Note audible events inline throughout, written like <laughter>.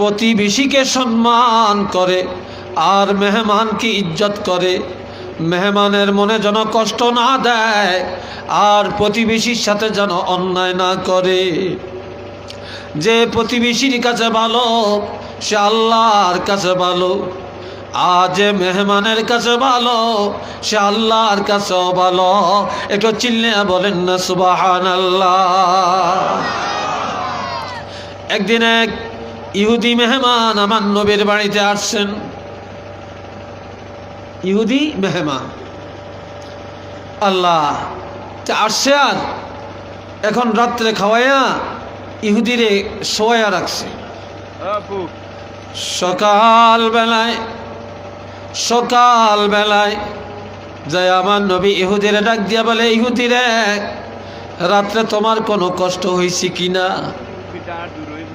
প্রতিবেশীকে সম্মান করে, আর মেহমানকে ইজ্জত করে। মেহমানের মনে যেন কষ্ট না দেয়, আর প্রতিবেশীর সাথে যেন অন্যায় না করে। যে প্রতিবেশীর কাছে ভালো, সে আল্লাহর কাছে ভালো। আর যে মেহমানের কাছে ভালো, সে আল্লাহর কাছেও ভালো। একটু চিল্লে বলেন না সুবাহান আল্লাহ একদিন এক ইহুদি মেহমান আমার নবীর বাড়িতে আসছেন। ইহুদি মেহমান। আল্লাহ তা আসছে আর? এখন রাত্রে খাওয়াইয়া ইহুদিরে শোয়া রাখছে। সকাল বেলায় সকাল বেলায় যাই আমার নবী ইহুদিরে ডাক দিয়া বলে ইহুদিরে রাত্রে তোমার কোনো কষ্ট হয়েছে কিনা?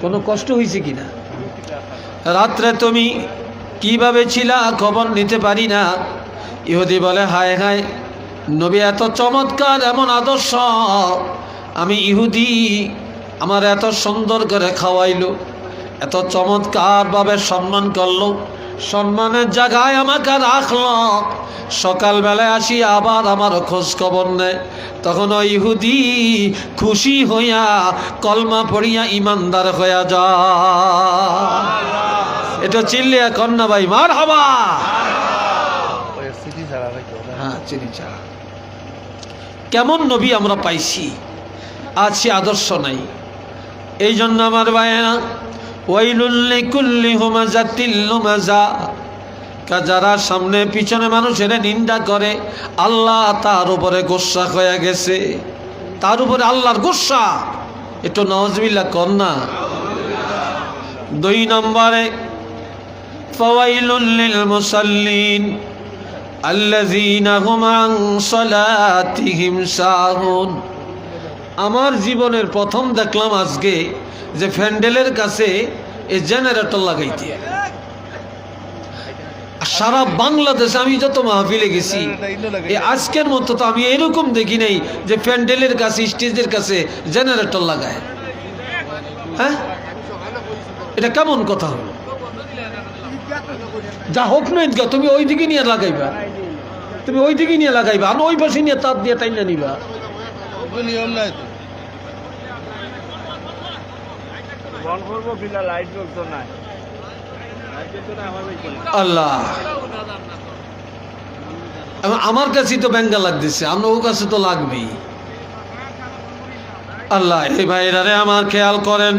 কোনো কষ্ট হয়েছে কি না রাত্রে তুমি কীভাবে ছিলা খবর নিতে পারি না? ইহুদি বলে, হায় হায়, নবী এত চমৎকার, এমন আদর্শ। আমি ইহুদি, আমার এত সুন্দর করে খাওয়াইলো, এত চমৎকারভাবে সম্মান করল। সম্মানের জায়গায় আমাকে রাখল সকালবেলায় আসি আবার আমার খোঁজ খবর নেয় তখন ওই ইহুদি খুশি হইয়া কলমা পড়িয়া ইমানদার হইয়া যা। এটা চিল্লিয়া কন্যা ভাই মার হবা হ্যাঁ চিনি কেমন নবী আমরা পাইছি? সে আদর্শ নাই। এই জন্য আমার ভাইয়েরা হুমাজা যারা সামনে পিছনে মানুষের নিন্দা করে, আল্লাহ তার উপরে গোসা হয়ে গেছে। তার উপরে আল্লাহর গোসা। একটু নজবিল্লা কর না। দুই নম্বরে মুসাল্লিন আমার জীবনের প্রথম দেখলাম আজকে যে ফ্যান্ডেলের কাছে এই জেনারেটর লাগাইতে। সারা বাংলাদেশে আমি যত মাহফিলে গেছি আজকের মতো তো আমি এরকম দেখি নাই যে প্যান্ডেলের কাছে, স্টেজের কাছে জেনারেটর লাগায়। হ্যাঁ? এটা কেমন কথা? হলো যা হোক না তুমি ওই দিকে নিয়ে লাগাইবা। তুমি ওই দিকে নিয়ে লাগাইবা, আর ওই পাশে নিয়ে তার দিয়ে টাইনা নিবা। নিয়ম নাই আল্লাহ। আমার কাছেই তো ব্যাঙ্গা লাগতেছে আমরা ও কাছে তো লাগবেই। আল্লাহ এই ভাইরারে আমার খেয়াল করেন।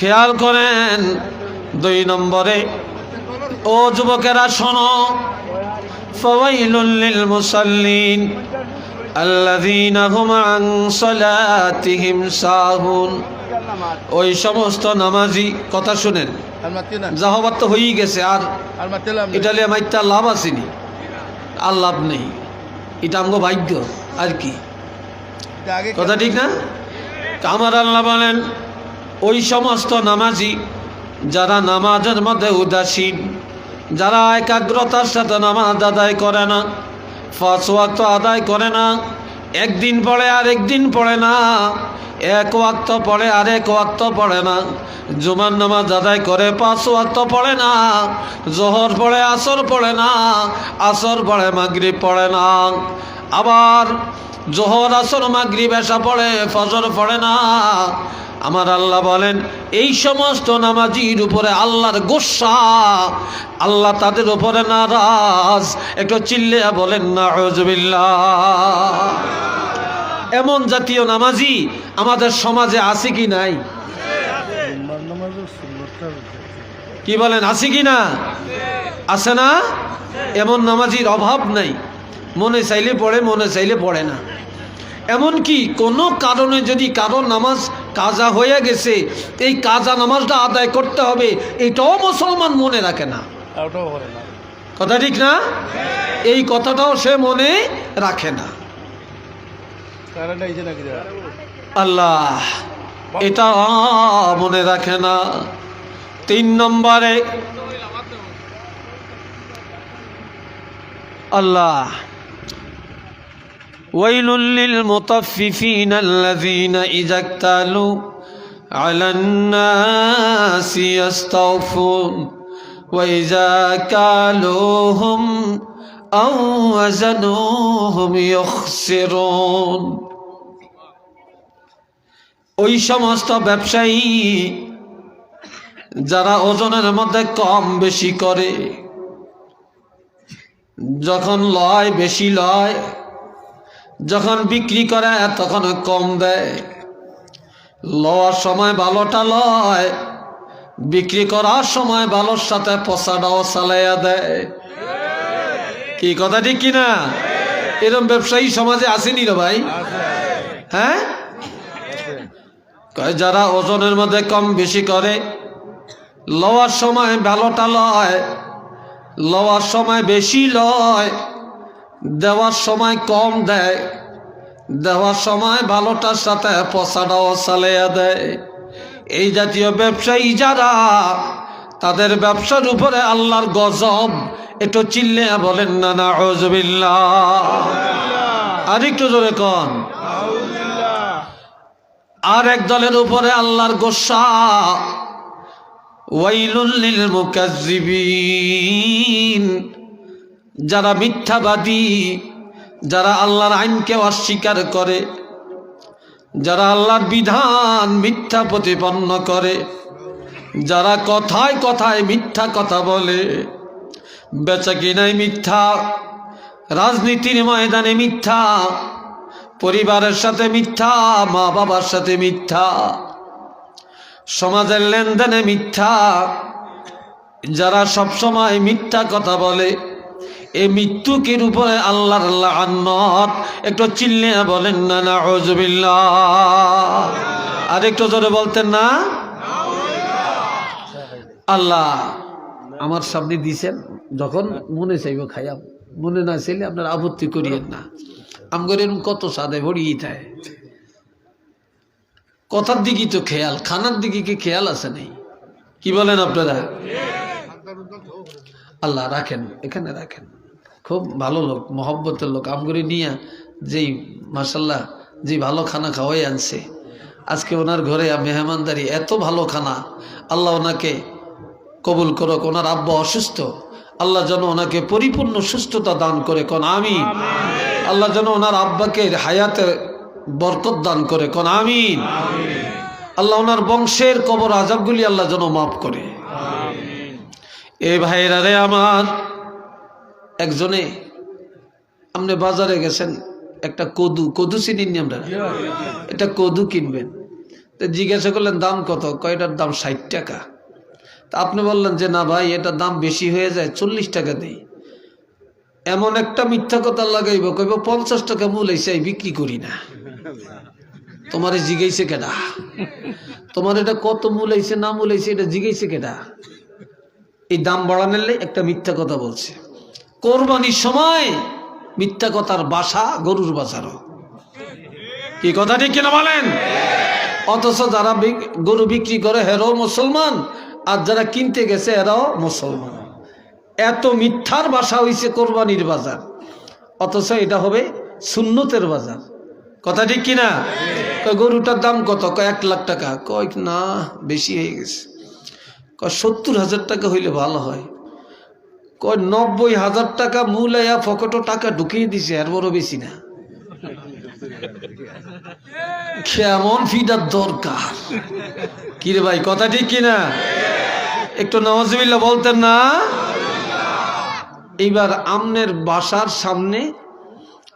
খেয়াল করেন, দুই নম্বরে, ও যুবকেরা শোনো, ফাওয়াইলুল লিল মুসাল্লিন, আল্লাযীনা হুম আন সালাতিহিম সাহুন। ওই সমস্ত নামাজি কথা শুনেন। জাহবাত তো হয়েই গেছে আর। ইটালিয়া মাইতে আর লাভ আসেনি আর লাভ নেই। এটা আমগো ভাগ্য আর কি? কথা ঠিক না? আমার আল্লাহ বলেন ওই সমস্ত নামাজি যারা নামাজের মধ্যে উদাসীন যারা একাগ্রতার সাথে নামাজ আদায় করে না ফাঁস ওয়াক্ত আদায় করে না একদিন পড়ে আর একদিন পড়ে না এক ওয়াক্ত পড়ে আর এক ওয়াক্ত পড়ে না। জুমার নামাজ আদায় করে পাঁচ ওয়াক্ত পড়ে না। জোহর পড়ে, আসর পড়ে না। আসর পড়ে, মাগরিব পড়ে না। আবার জোহর, আসর, মাগরিব এসা পড়ে, ফজর পড়ে না। আমার আল্লাহ বলেন, এই সমস্ত নামাজির উপরে আল্লাহর গোসা, আল্লাহ তাদের উপরে নারাজ। একটু চিল্লে বলেন না এমন জাতীয় নামাজি আমাদের সমাজে আছে কি নাই? কি বলেন আছে কি না? আছে না? এমন নামাজির অভাব নাই। মনে চাইলে পড়ে মনে চাইলে পড়ে না। এমনকি কোনো কারণে যদি কারও নামাজ কাজা হয়ে গেছে এই কাজা নামাজটা আদায় করতে হবে এটাও মুসলমান মনে রাখে না। কথা ঠিক না? এই কথাটাও সে মনে রাখে না কারেন্ট আইছে নাকি রে? আল্লাহ, এটা মনে রাখে না। তিন নম্বরে, আল্লাহ ওয়াইলুল্লিল মুতাফফিফিন আল্লাযীনা ইযা ইক্তালু আলান নাসি ইস্তাগফুন ওয়া ইযা কালুহুম আও ওয়াজানুহুম ইখসিরুন ওই সমস্ত ব্যবসায়ী যারা ওজনের মধ্যে কম বেশি করে, যখন লয় বেশি লয়, যখন বিক্রি করে তখন কম দেয়। লওয়ার সময় ভালোটা লয়, বিক্রি করার সময় ভালোর সাথে পচাটাও চালাইয়া দেয়। কি কথা ঠিক কিনা? এরকম ব্যবসায়ী সমাজে আসেনি রে ভাই। হ্যাঁ? যারা ওজনের মধ্যে কম বেশি করে, লওয়ার সময় ভালোটা লয়, লওয়ার সময় বেশি লয়, দেওয়ার সময় কম দেয়, দেওয়ার সময় ভালোটার সাথে পচাটাও চালিয়ে দেয়। এই জাতীয় ব্যবসায়ী যারা, তাদের ব্যবসার উপরে আল্লাহর গজব, একটু চিল্লে বলেন, না না আর একটু জোরে কন। আর এক দলের উপরে আল্লাহর গোসা। ওয়াইলুল্লিল মুকাজ্জিবিন যারা মিথ্যাবাদী, যারা আল্লাহর আইনকে অস্বীকার করে, যারা আল্লাহর বিধান মিথ্যা প্রতিপন্ন করে, যারা কথায় কথায় মিথ্যা কথা বলে বেচা কিনায় মিথ্যা, রাজনীতির ময়দানে মিথ্যা পরিবারের সাথে মিথ্যা মা বাবার সাথে মিথ্যা, সমাজের লেনদেনে মিথ্যা, যারা সবসময় মিথ্যা কথা বলে, এই মৃত্যুকের উপরে আল্লাহর লানত একটু চিল্লে বলেন না না হজবিল্লা আর একটু জোরে বলতেন না। আল্লাহ আমার সামনে দিছেন, যখন মনে চাইব খাইয়া মনে না চাইলে আপনার আপত্তি করিয়েন না। আমগর এরকম কত সাদে ভরিয়ে দেয়। কথার দিকে তো খেয়াল, খানার দিকে কি খেয়াল আছে নেই? কি বলেন আপনারা? আল্লাহ রাখেন, এখানে রাখেন। খুব ভালো লোক, মহব্বতের লোক। আমগরে নিয়ে যেই মাসাল্লাহ যে ভালো খানা খাওয়াই আনছে। আজকে ওনার ঘরে মেহমানদারি, এত ভালো খানা। আল্লাহ ওনাকে কবুল করুক, ওনার আব্বা অসুস্থ। আল্লাহ যেন ওনাকে পরিপূর্ণ সুস্থতা দান করে, কোন আমি আল্লাহ যেন ওনার আব্বাকে হায়াতে বরকত দান করে। কোন আমিন? আল্লাহ ওনার বংশের কবর আজাবগুলি আল্লাহ যেন মাফ করে। এ ভাইরা রে আমার, একজনে আপনি বাজারে গেছেন, একটা কদু কদু চিনি আমরা এটা কদু কিনবেন। তো জিজ্ঞাসা করলেন, দাম কত? কয়টার দাম ষাট টাকা। তা আপনি বললেন যে, না ভাই এটা দাম বেশি হয়ে যায়, চল্লিশ টাকা দেই। এমন একটা মিথ্যা কথা লাগাইব কইব পঞ্চাশ টাকা মূল এসে বিক্রি করি না। তোমারে জিগাইছে কেডা? তোমার এটা কত মূল আইছে না মূল আইছে এটা জিগাইছে কেডা? এই দাম বাড়ানোর একটা মিথ্যা কথা বলছে। কোরবানির সময় মিথ্যা কথার বাসা গরুর বাজারও। কি কথা ঠিক কিনা বলেন? অথচ যারা গরু বিক্রি করে হেরাও মুসলমান, আর যারা কিনতে গেছে এরাও মুসলমান। এত মিথ্যার বাসা হইছে কোরবানির বাজার। অথচ এটা হবে সুন্নতের বাজার। কথা ঠিক কিনা গরুটার দাম কত? এক লাখ টাকা। কয়, না, বেশি হয়ে গেছে। কয়, সত্তর হাজার টাকা হইলে ভালো হয়। কয়, নব্বই হাজার টাকা মূল আয়া ফকটো টাকা ঢুকিয়ে দিছে, আর বড় বেশি না। কেমন ফিডার দরকার। কিরে ভাই, কথা ঠিক কিনা একটু নওয়াজবিল্লা বলতেন না? এইবার আমনের বাসার সামনে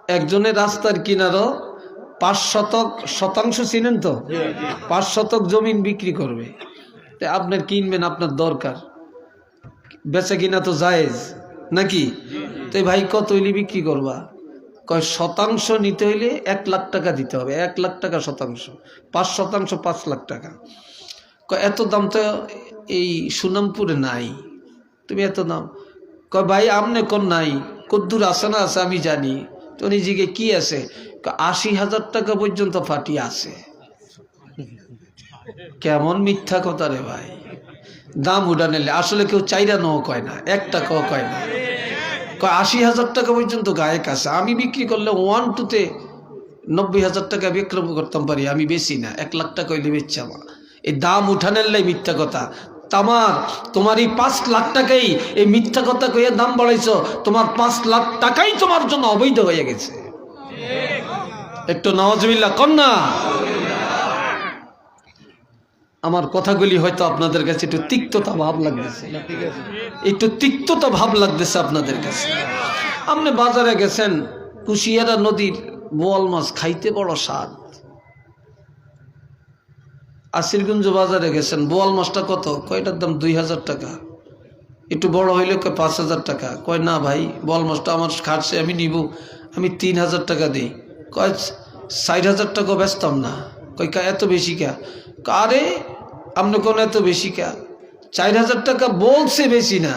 একজনের রাস্তার কিনারও পাঁচ শতক শতাংশ চিনেন তো? পাঁচ শতক জমিন বিক্রি করবে। তা আপনার কিনবেন আপনার দরকার। বেচা কিনা তো জায়েজ নাকি? তো ভাই কত হইলে বিক্রি করবা? কয় শতাংশ নিতে হইলে এক লাখ টাকা দিতে হবে। এক লাখ টাকা শতাংশ। পাঁচ শতাংশ পাঁচ লাখ টাকা। কয় এত দাম তো এই সুনামপুরে নাই। তুমি এত দাম কয়, ভাই, আমনে কোন নাই? কদ্দুর আছে না আছে, আমি জানি। তো নিজেকে কি আছে? আশি হাজার টাকা পর্যন্ত ফাটি আছে। কেমন মিথ্যা কথা রে ভাই। দাম উড়া নিলে, আসলে কেউ চাইরা নো কয় না, এক টাকাও কয় না। কয়, আশি হাজার টাকা পর্যন্ত গায়ক আছে। আমি বিক্রি করলে ওয়ান টুতে নব্বই হাজার টাকা বিক্রম করতাম পারি, আমি বেশি না, এক লাখ টাকা হইলে বেচছি আমার। এই দাম উঠানের লাই মিথ্যা কথা। তামার, তোমার এই পাঁচ লাখ টাকাই এই মিথ্যা কথা কইয়া দাম বাড়াইছো, তোমার পাঁচ লাখ টাকাই তোমার জন্য অবৈধ হয়ে গেছে। একটু নওয়াজবিল্লা কন্যা। আমার কথাগুলি হয়তো আপনাদের কাছে একটু তিক্ততা ভাব লাগতেছে। একটু তিক্ততা ভাব লাগতেছে আপনাদের কাছে। আপনি বাজারে গেছেন, কুশিয়ারা নদীর বোয়াল মাছ খাইতে বড় স্বাদ। আসিরগঞ্জ বাজারে গেছেন বোয়াল মাছটা কত? কয়টার দাম? দুই হাজার টাকা। একটু বড় হইলে কয় পাঁচ হাজার টাকা। কয় না ভাই বোয়াল মাছটা আমার খাটছে আমি নিব আমি তিন হাজার টাকা দিই। কয় ষাট হাজার টাকা বেচতাম না। কয় কা এত বেশি কা? আরে আপনি কোন এত বেশি কা? চার হাজার টাকা বলছে বেশি না।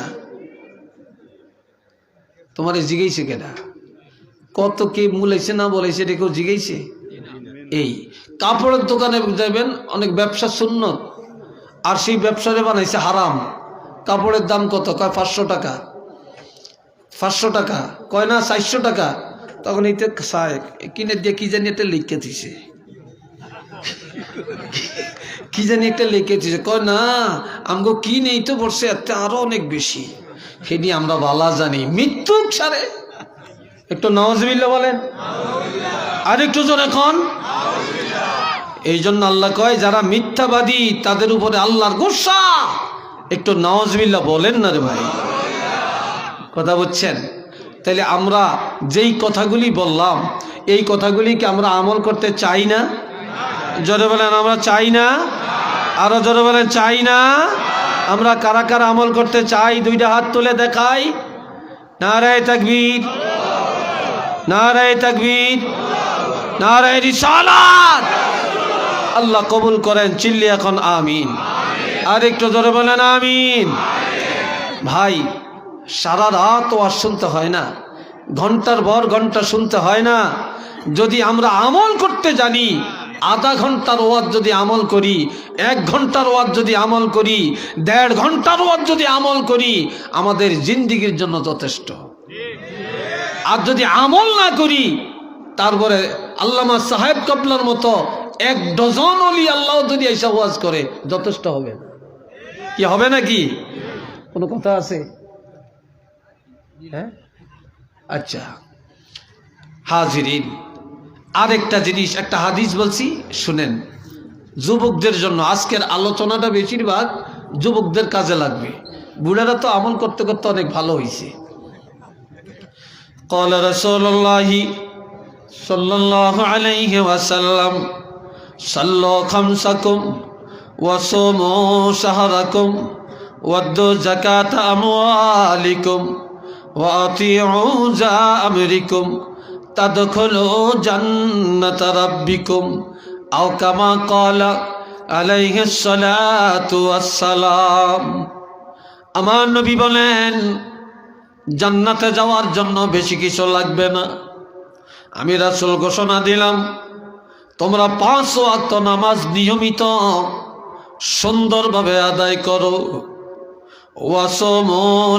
তোমার জিগাইছে কেনা কত কে মূলাইছে না বলেছে এটা কেউ জিগাইছে? এই কাপড়ের দোকানে যাবেন অনেক ব্যবসা শূন্য আর সেই ব্যবসারে বানাইছে হারাম। কাপড়ের দাম কত? কয়, পাঁচশো টাকা। পাঁচশো টাকা। কয় না, চারশো টাকা। তখন এইতে কিনে দিয়ে কি জানি একটা লিখে দিছে। <laughs> কি জানি একটা লিখে দিছে। কয়, না, আমগো কি নেই তো বলছে এত আরও অনেক বেশি। সেটি আমরা বালা জানি। মৃত্যু সারে। একটু নওয়াজবিল্লা বলেন। আর একটু জন এখন এই জন্য আল্লাহ কয়, যারা মিথ্যাবাদী, তাদের উপরে আল্লাহর গোসা। একটু নওয়াজবিল্লা বলেন না রে ভাই। কথা বুঝছেন? তাহলে আমরা যেই কথাগুলি বললাম, এই কথাগুলিকে আমরা আমল করতে চাই না? জোরে বলেন, আমরা চাই না? আরও জোরে বলেন, চাই না? আমরা কারা কারা আমল করতে চাই, দুইটা হাত তুলে দেখাই। নারায় তাকবীর। নারায় তাকবীর। নারায় রিসালাত। আল্লাহ কবুল করেন, চিল্লি এখন আমিন। আর একটু জোরে বলেন আমিন। ভাই, সারা রাত আর শুনতে হয় না, ঘণ্টার পর ঘণ্টা শুনতে হয় না। যদি আমরা আমল করতে জানি, আধা ঘণ্টার ওয়াজ যদি আমল করি, এক ঘণ্টার ওয়াজ যদি আমল করি, দেড় ঘণ্টার ওয়াজ যদি আমল করি, আমাদের জিন্দিগির জন্য যথেষ্ট। আর যদি আমল না করি, তারপরে আল্লামা সাহেব কাবলার মতো এক ডজন অলি আল্লাহ যদি এসে ওয়াজ করে, যথেষ্ট হবে। কি হবে নাকি? কোনো কথা আছে? হ্যাঁ? আচ্ছা। হাজিরিন, আরেকটা জিনিস, একটা হাদিস বলছি, শুনেন। যুবকদের জন্য আজকের আলোচনাটা বেশিরভাগ যুবকদের কাজে লাগবে। বুড়ারা তো আমল করতে করতে অনেক ভালো হয়েছে কলার সাল্লাহ সাল্লাহ আলাইহি ওয়াসাল্লাম সাল্লো খামসাকুম ওয়াসোমো সাহারাকুম ওয়াদ্দো জাকাত আমওয়ালিকুম ওয়াতিউ জা আমরিকুম, তাদখলো জান্নাত রাব্বিকুম, আও কামা কলা আলাইহি সালাতু আসসালাম আমার নবী বলেন, জান্নাতে যাওয়ার জন্য বেশি কিছু লাগবে না। আমি রাসুল ঘোষণা দিলাম তোমরা পাঁচ ওয়াক্ত নামাজ নিয়মিত সুন্দরভাবে আদায় করো।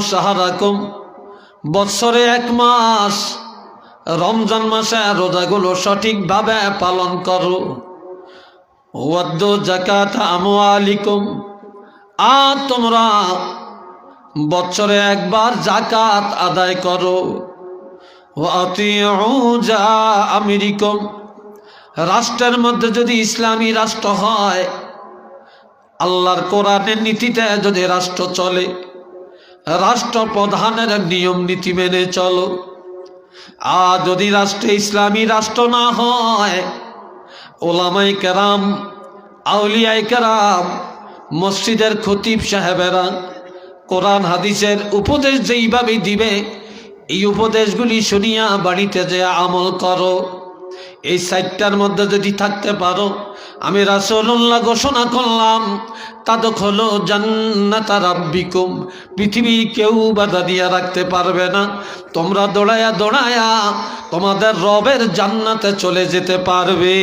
সাহারাকুম বৎসরে এক মাস। রমজান মাসে রোজাগুলো সঠিকভাবে পালন করো। জাকাত আমওয়ালিকুম। আর তোমরা বছরে একবার জাকাত আদায় করো। আমেরিকম। রাষ্ট্রের মধ্যে যদি ইসলামী রাষ্ট্র হয়, আল্লাহর কোরআনের নীতিতে যদি রাষ্ট্র চলে, রাষ্ট্রপ্রধানের নিয়ম নীতি মেনে চলো। আর যদি রাষ্ট্রে ইসলামী রাষ্ট্র না হয়, ওলামাই কেরাম, আউলিয়াই কেরাম, মসজিদের খতিব সাহেবেরা কোরআন হাদিসের উপদেশ যেইভাবে দিবে, এই উপদেশগুলি শুনিয়া বাড়িতে যে আমল করো। এই সাইটটার মধ্যে যদি থাকতে পারো, আমি রাসুল্লাহ ঘোষণা করলাম তাদক হলো জান্নাতা রাব্বিকুম। পৃথিবীর কেউ বাধা দিয়া রাখতে পারবে না। তোমরা দৌড়ায়া দৌড়ায়া তোমাদের রবের জান্নাতে চলে যেতে পারবে।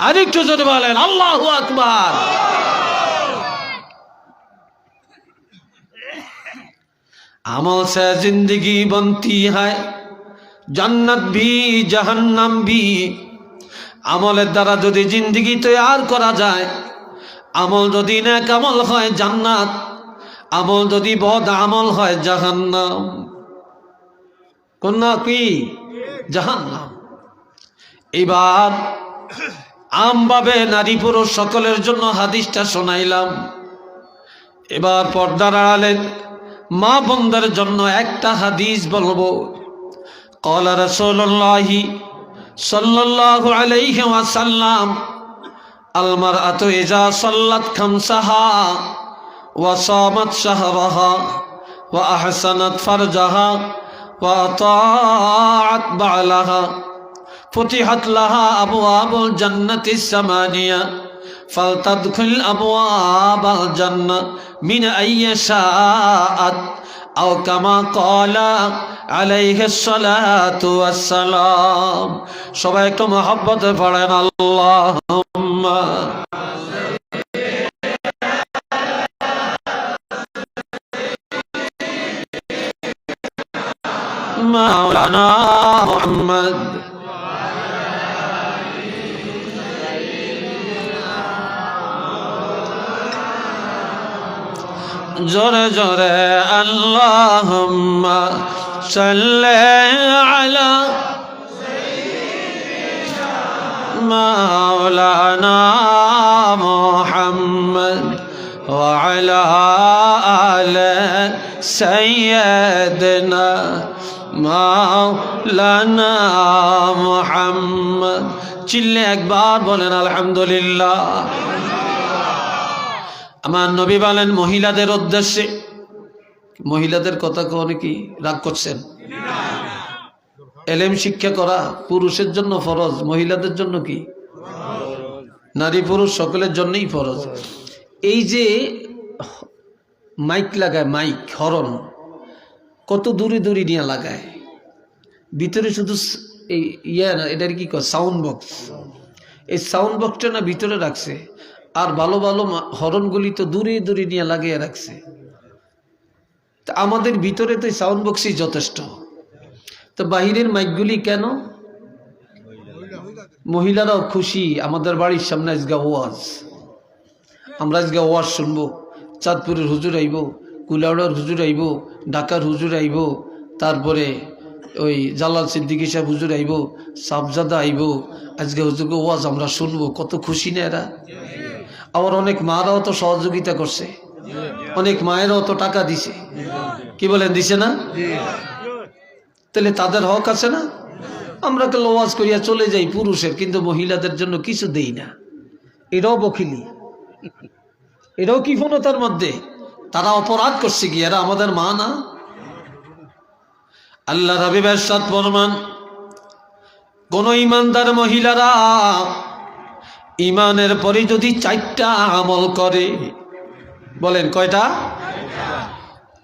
আরেকটু যদি বলেন, আল্লাহ আকবার। আমল সে জিন্দগি বন্তি হয়। জান্নাত বি, জাহান্নাম বি। আমলের দ্বারা যদি জিন্দিগি তৈয়ার করা যায়, আমল যদি নেক আমল হয় জান্নাত, আমল যদি বদ আমল হয় জাহান্নাম। কন্যা কি? জাহান্নাম। এবার আমভাবে নারী পুরুষ সকলের জন্য হাদিসটা শোনাইলাম। এবার পর্দার আড়ালে মা বন্ধের জন্য একটা হাদিস বলব। قال رسول الله صلى الله عليه وسلم المرأة إذا صلت خمسها وصامت شهرها وأحسنت فرجها وأطاعت بعلها فتحت لها أبواب الجنة الثمانية فلتدخل أبواب الجنة من أي شاءت আও কামা কলা আলাইহালাতু আসসালাম সবাই একটু মহব্বতে পড়েন আল্লাহ মাওলানা মোহাম্মদ। জোরে জোরে আল্লাহুম্মা সাল্লি আলা মাওলানা মুহাম্মদ وعلى آل سيدنا مولانا محمد চিল্লে একবার বলেন আলহামদুলিল্লাহ আমার নবী বলেন, মহিলাদের উদ্দেশ্যে। মহিলাদের কথা কনে কি রাগ করছেন? এলেম শিক্ষা করা পুরুষের জন্য ফরজ, মহিলাদের জন্য কি? নারী পুরুষ সকলের জন্যই ফরজ। এই যে মাইক লাগায়, মাইক, হরণ, কত দূরে দূরে নিয়ে লাগায়। ভিতরে শুধু এই ইয়ে না, এটার কি সাউন্ড বক্স। এই সাউন্ড বক্সটা না ভিতরে রাখছে। আর ভালো ভালো হরনগুলি তো দূরে দূরে নিয়ে লাগিয়ে রাখছে। তা আমাদের ভিতরে তো সাউন্ড বক্সই যথেষ্ট। তো বাহিরের মাইকগুলি কেন? মহিলারাও খুশি, আমাদের বাড়ির সামনে আজকে ওয়াজ। আমরা আজকে ওয়াজ শুনব, চাঁদপুরের হুজুর আইব, কুলাউড়ার হুজুর আইব, ঢাকার হুজুর আইব, তারপরে ওই জালাল সিদ্দিকী সাহেব হুজুর আইব, সাবজাদা আইব, আজকে হুজুরকে ওয়াজ আমরা শুনব, কত খুশি না এরা। আবার অনেক মারাও তো সহযোগিতা করছে। অনেক মায়েরাও তো টাকা দিছে। কি বলেন, দিছে না? তাহলে তাদের হক আছে না? আমরা তো ওয়াজ করিয়া চলে যাই পুরুষের, কিন্তু মহিলাদের জন্য কিছু দেই না। এটাও বকিলি এটাও কি তার মধ্যে? তারা অপরাধ করছে কি? এরা আমাদের মা না? আল্লাহ রবি ব্যবসাদ ফরমান, কোন ইমানদার মহিলারা ইমানের পরে যদি চারটা আমল করে, বলেন কয়টা?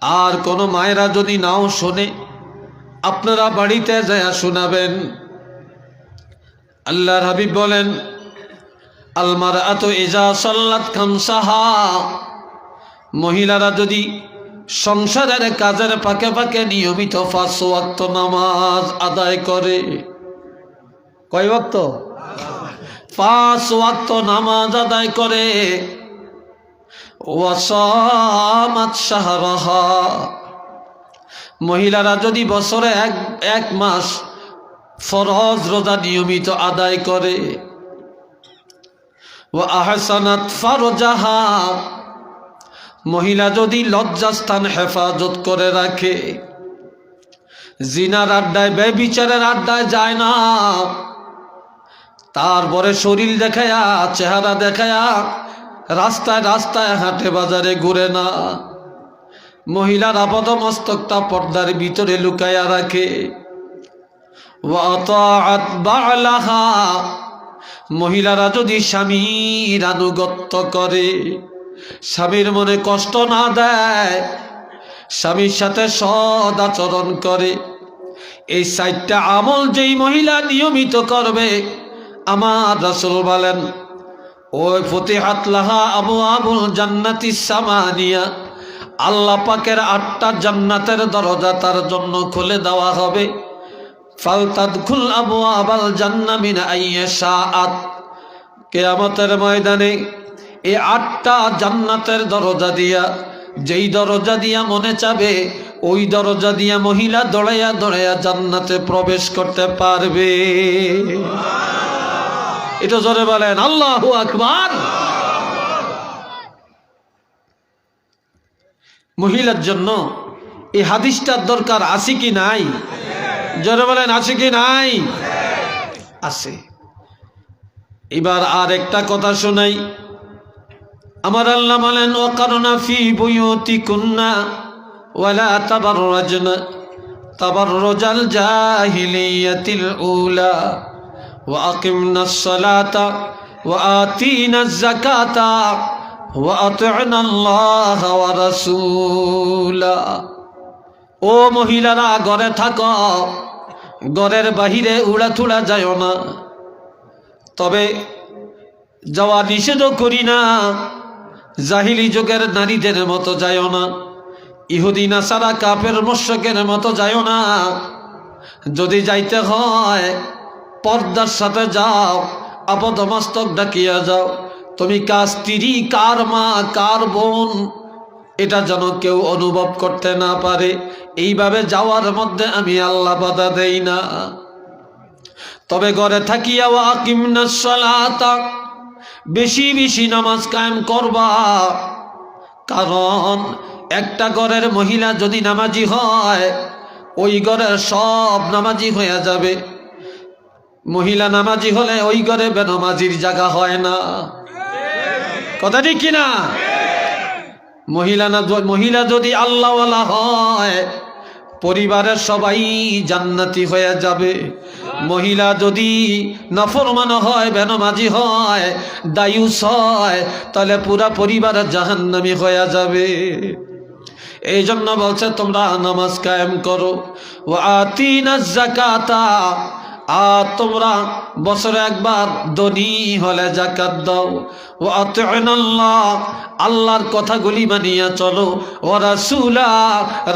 আর কোন মায়েরা যদি নাও শোনে, আপনারা বাড়িতে যায় শোনাবেন। আল্লাহর হাবিব বলেন আলমার এত এজা সাল্লাত খামসাহা। মহিলারা যদি সংসারের কাজের পাকে পাকে নিয়মিত ওয়াক্ত নামাজ আদায় করে, কয় ওয়াক্ত? পাঁচ ওয়াক্ত নামাজ আদায় করে। মহিলারা যদি বছরে এক এক মাস ফরজ রোজা নিয়মিত আদায় করে। ও আহসানাত ফারজাহা। মহিলা যদি লজ্জাস্থান হেফাজত করে রাখে। জিনার আড্ডায় ব্যবিচারের আড্ডায় যায় না। তারপরে শরীর দেখায়া, চেহারা দেখায়া, রাস্তায় রাস্তায় হাটে বাজারে ঘুরে না। মহিলার আপাত মস্তকটা পর্দার ভিতরে লুকায়া রাখে। মহিলারা যদি স্বামীর আনুগত্য করে, স্বামীর মনে কষ্ট না দেয়, স্বামীর সাথে সদ আচরণ করে। এই সাইটটা আমল যেই মহিলা নিয়মিত করবে আমার রাসূল বলেন, ওই ফতিহাত লাহা আবু আবুল জান্নাতি সামানিয়া, আল্লাহ পাকের আটটা জান্নাতের দরজা তার জন্য খুলে দেওয়া হবে। ফালতাদখুল আবওয়াবাল জান্নাহ মিন আইয়াশাআত কেয়ামতের ময়দানে এই আটটা জান্নাতের দরজা দিয়া, যেই দরজা দিয়া মনে চাবে, ওই দরজা দিয়া মহিলা দৌড়াইয়া দৌড়াইয়া জান্নাতে প্রবেশ করতে পারবে। এটা জোরে বলেন, আল্লাহ আকবার। মহিলার জন্য এই হাদিসটার দরকার আছে কি নাই? জোরে বলেন, আছে কি নাই? আছে। এবার আর একটা কথা শোনাই। আমার আল্লাহ বলেন ও কারণা ফি বইয়তি কুন্না ওয়ালা তাবার রাজনা তাবার রোজাল জাহিলিয়াতিল উলা। وأقمنا الصلاة وآتينا الزكاة وأطعنا الله ورسولا ও মহিলারা ঘরে থাকো ঘরের বাহিরে উড়াথুড়া যায় না তবে যাওয়া নিষেধও করি না জাহিলি যুগের নারীদের মতো যায় না ইহুদি নাসারা কাপের মশকের মতো যায় না যদি যাইতে হয় পর্দার সাথে যাও আপদমস্তক ডাকিয়া যাও। তুমি কার স্ত্রী, কার মা, কার বোন? এটা যেন কেউ অনুভব করতে না পারে। এইভাবে যাওয়ার মধ্যে আমি আল্লাহ বাধা দেই না। তবে ঘরে থাকিয়া ওয়াকিমনা সলাতা বেশি বেশি নামাজ কায়েম করবা। কারণ একটা ঘরের মহিলা যদি নামাজি হয়, ওই ঘরের সব নামাজি হয়ে যাবে। মহিলা নামাজি হলে ওই ঘরে বেনমাজির জায়গা হয় না। কথা ঠিক কিনা? মহিলা না মহিলা যদি আল্লাহওয়ালা হয়, পরিবারের সবাই জান্নাতি হয়ে যাবে। মহিলা যদি নফরমান হয়, বেনমাজি হয়, দায়ুস হয়, তাহলে পুরা পরিবার জাহান্নামি হয়ে যাবে। এই জন্য বলছে, তোমরা নামাজ কায়েম করো। ও আতিনা জাকাতা আর তোমরা বছরে একবার ধনী হলে জাকাত দাও। ও আল্লাহ আল্লাহর কথাগুলি মানিয়া চলো। ও রাসুলা,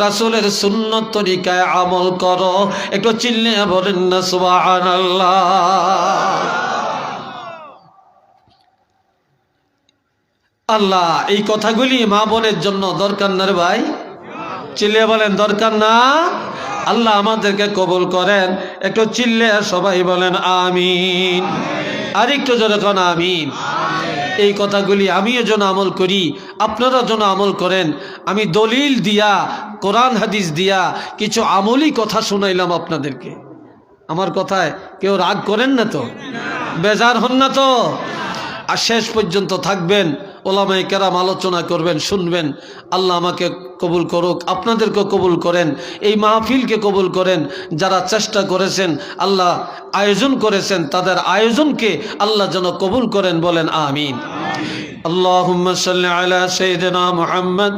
রাসুলের সুন্নত তরিকায় আমল করো। একটু চিল্লে বলেন না সুবাহান আল্লাহ, এই কথাগুলি মা বোনের জন্য দরকার না রে ভাই। চিল্লে বলেন, দরকার না। আল্লাহ আমাদেরকে কবুল করেন। একটু চিল্লে সবাই বলেন, আমিন। আর একটু কোন, আমিন। এই কথাগুলি আমিও যেন আমল করি আপনারা যেন আমল করেন। আমি দলিল দিয়া, কোরআন হাদিস দিয়া কিছু আমলি কথা শুনাইলাম আপনাদেরকে। আমার কথায় কেউ রাগ করেন না তো? বেজার হন না তো? আর শেষ পর্যন্ত থাকবেন। ওলামাই কেরাম আলোচনা করবেন শুনবেন আল্লাহ আমাকে কবুল করুক আপনাদেরকে কবুল করেন এই মাহফিলকে কবুল করেন যারা চেষ্টা করেছেন আল্লাহ আয়োজন করেছেন তাদের আয়োজনকে আল্লাহ যেন কবুল করেন বলেন আমিন اللهم صل على سيدنا محمد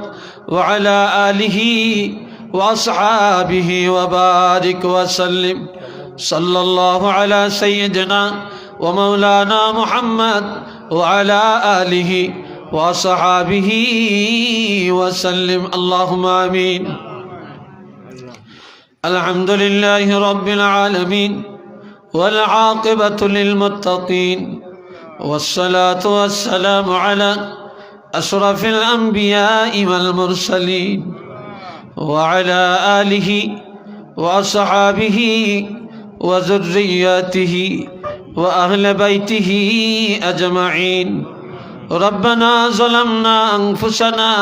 وعلى آله وأصحابه وبارك وسلم صلى الله على سيدنا ومولانا محمد وعلى آله وصحابه وسلم. اللهم آمين. الحمد لله رب العالمين والعاقبة للمتقين والصلاة والسلام على أشرف الأنبياء والمرسلين وعلى آله وأصحابه وذرياته وأهل بيته أجمعين. ربنا ظلمنا أنفسنا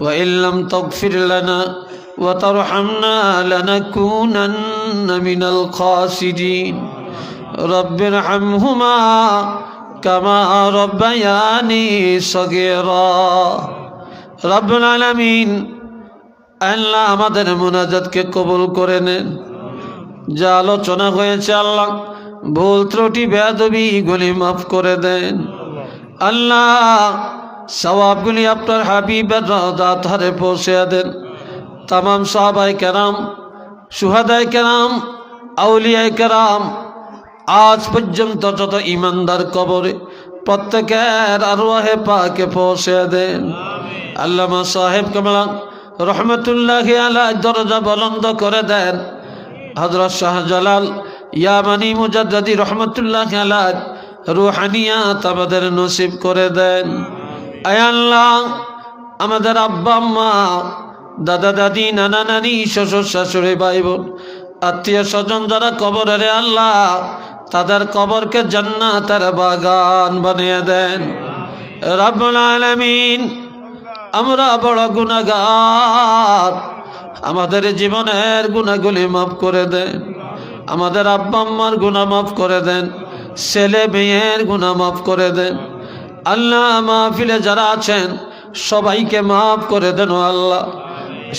وإن لم تغفر لنا وترحمنا لنكونن من الخاسرين رب ارحمهما كما ربياني صغيرا رب العالمين আল্লাহ আমাদের মোনাজাতকে কবুল করে নেন যা আলোচনা হয়েছে আল্লাহ ভুল ত্রুটি বেদবি গুলি মাফ করে দেন আল্লাহ সবাবগুলি আপনার হাবিবের রদাত হারে পৌঁছে দেন। তামাম সাহাবাই কেরাম সুহাদাই কেরাম আউলিয়াই কেরাম আজ পর্যন্ত যত ইমানদার কবরে প্রত্যেকের আরোহে পাকে পৌঁছে দেন। আল্লামা সাহেব কমলা রহমতুল্লাহ আলা দরজা বলন্দ করে দেন। হজরত শাহজালাল ইয়ামানি মুজাদ্দাদি রহমতুল্লাহ আলাদ রুহানিয়াত আমাদের নসিব করে দেন। আল্লাহ, আমাদের আব্বা, আম্মা, দাদা, দাদি, নানা, নানি, শ্বশুর, শাশুড়ি ভাই বোন আত্মীয় স্বজন যারা কবরের আল্লাহ, তাদের কবরকে জান্নাতের বাগান বানিয়ে দেন। রব্বুল আলামিন, আমরা বড় গুণাগার আমাদের জীবনের গুণাগুলি মাফ করে দেন। আমাদের আব্বা, আম্মার গুণা মাফ করে দেন। ছেলে মেয়ের গুণা মাফ করে দেন। আল্লাহ মাহফিলে যারা আছেন, সবাইকে মাফ করে দেন আল্লাহ।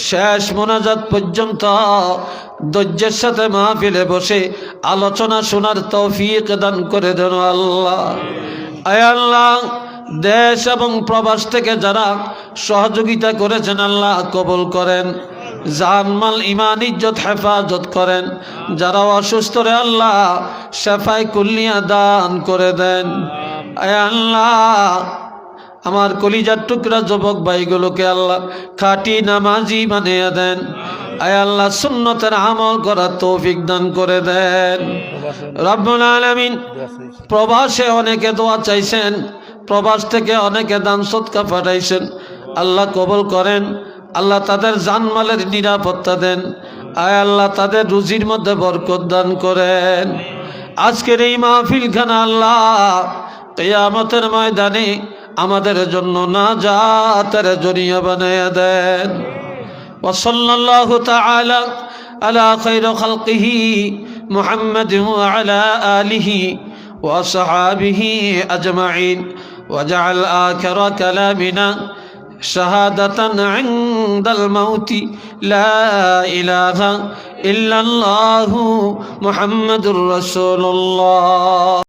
শেষ মোনাজাত পর্যন্ত ধৈর্যের সাথে মাহফিলে বসে আলোচনা শোনার তৌফিক দান করে দেন আল্লাহ। আল্লাহ, দেশ এবং প্রবাস থেকে যারা সহযোগিতা করেছেন, আল্লাহ কবল করেন। জানমাল ইমান, ইজ্জত, হেফাজত করেন। যারা অসুস্থ রে আল্লাহ শেফাই কুল্লিয়া দান করে দেন। আল্লাহ, আমার কলিজার টুকরা যুবক ভাইগুলোকে আল্লাহ খাটি নামাজি বানিয়ে দেন। আয় আল্লাহ, সুন্নতের আমল করার তৌফিক দান করে দেন। রব্বুল আলামিন প্রবাসে অনেকে দোয়া চাইছেন, প্রবাস থেকে অনেকে দান সৎকা পাঠাইছেন। আল্লাহ কবল করেন। আল্লাহ তাদের জানমালের নিরাপত্তা দেন আয় আল্লাহ তাদের রুজির মধ্যে বরকত দান করেন আজকের এই মাহফিল খানা আল্লাহ কেয়ামতের ময়দানে আমাদের জন্য না জাতের জরিয়া বানিয়ে দেন وصلى الله تعالى على خير خلقه محمد وعلى آله وصحابه أجمعين وجعل آخر كلامنا শাহাদাতান ইনদাল মাউতি লা ইলাহা ইল্লাল্লাহু মুহাম্মাদুর